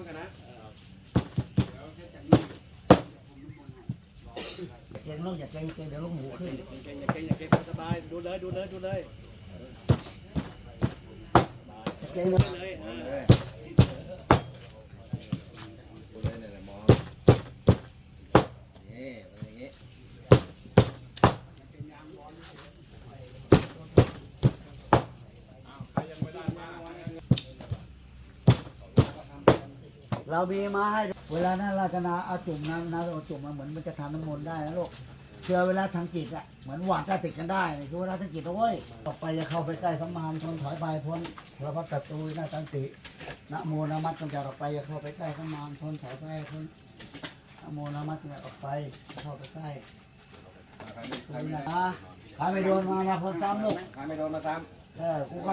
นต์กันนะเก่งลูกอย่าเก่งเก่งเดี๋ยวลูกหมูขึ้นเก่งอย่าเก่งอย่าเก่งสบายดูเลยดูเลยดูเลยเก่งเลยนี่ เป็นอย่างนี้เรามีมาให้ เวลานั้นราชนาเอาจุ่มน้ำน้ำเอาจุ่มมาเหมือนมันจะทำน้ำมนต์ได้นะลูกเชื่อเวลาทางจิตอะเหมือนหวานก็ติดกันได้คือเวลาทางจิตเอาไว้ยต่อไปจะเข้าไปใกล้สมมามชนถอยไปพ้นพระพัตตรูนาตันตินะโมนามัตจงจากออกไปอย่าเข้าไปใกล้สมมามชนถอยไปพ้นนะโมนามัตจงจากออกไปเข้าไปใกล้ใครไม่ใครดูไม่นะใครไม่โดนมามาคนซ้ำลูกใครไม่โดนมาซ้ำเออกูก็